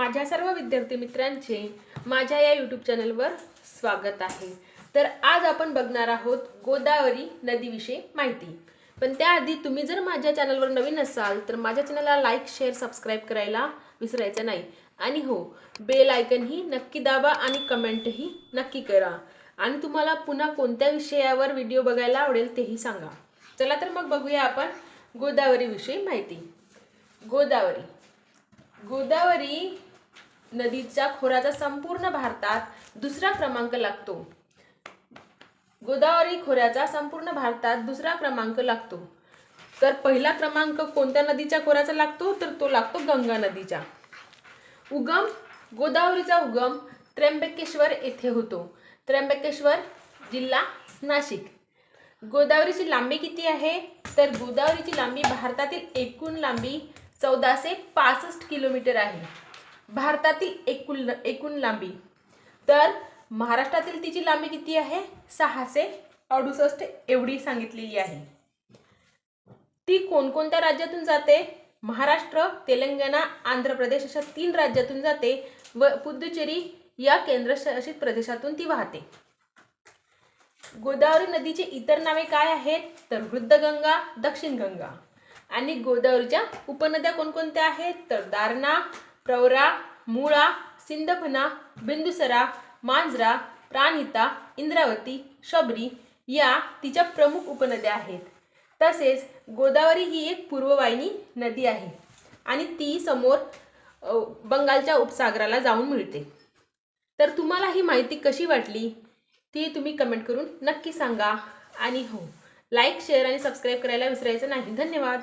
माझ्या सर्व विद्यार्थी मित्रांचे माझ्या या यूट्यूब चॅनलवर स्वागत आहे. तर आज आपण बघणार आहोत गोदावरी नदीविषयी माहिती. पण त्याआधी तुम्ही जर माझ्या चॅनलवर नवीन असाल तर माझ्या चॅनलला लाईक शेअर सबस्क्राईब करायला विसरायचं नाही. आणि हो बेल आयकनही नक्की दाबा आणि कमेंटही नक्की करा. आणि तुम्हाला पुन्हा कोणत्या विषयावर व्हिडिओ बघायला आवडेल तेही सांगा. चला तर मग बघूया आपण गोदावरीविषयी माहिती. गोदावरी. गोदावरी नदीच्या खोऱ्याचा संपूर्ण भारतात दुसरा क्रमांक लागतो. गोदावरी खोऱ्याचा संपूर्ण भारतात दुसरा क्रमांक लागतो. तर पहिला क्रमांक कोणत्या नदीच्या खोऱ्याचा लागतो? तर तो लागतो गंगा नदीचा उगम गोदावरीचा उगम त्र्यंबकेश्वर येथे होतो. त्र्यंबकेश्वर जिल्हा नाशिक. गोदावरीची लांबी किती आहे? तर गोदावरीची लांबी भारतातील एकूण लांबी चौदाशे पासष्ट किलोमीटर आहे. भारतातील एकूण एकूण लांबी. तर महाराष्ट्रातील तिची लांबी किती आहे? सहाशे अडुसष्ट एवढी सांगितलेली आहे. ती कोणकोणत्या राज्यातून जाते? महाराष्ट्र तेलंगणा आंध्र प्रदेश अशा तीन राज्यातून जाते व पुदुचेरी या केंद्रशासित प्रदेशातून ती वाहते. गोदावरी नदीचे इतर नावे काय आहेत? तर वृद्धगंगा दक्षिण गंगा आणि गोदावरीच्या उपनद्या कोणकोणत्या आहेत? तर दारणा प्रवरा मुळा सिंदफना बिंदुसरा मांजरा प्राणिता इंद्रावती शबरी या तिच्या प्रमुख उपनद्या आहेत. तसेच गोदावरी ही एक पूर्ववाहिनी नदी आहे आणि ती समोर बंगालच्या उपसागराला जाऊन मिळते. तर तुम्हाला ही माहिती कशी वाटली? ती तुम्ही कमेंट करून नक्की सांगा. आणि हो लाईक शेअर आणि सबस्क्राईब करायला विसरायचं नाही. धन्यवाद.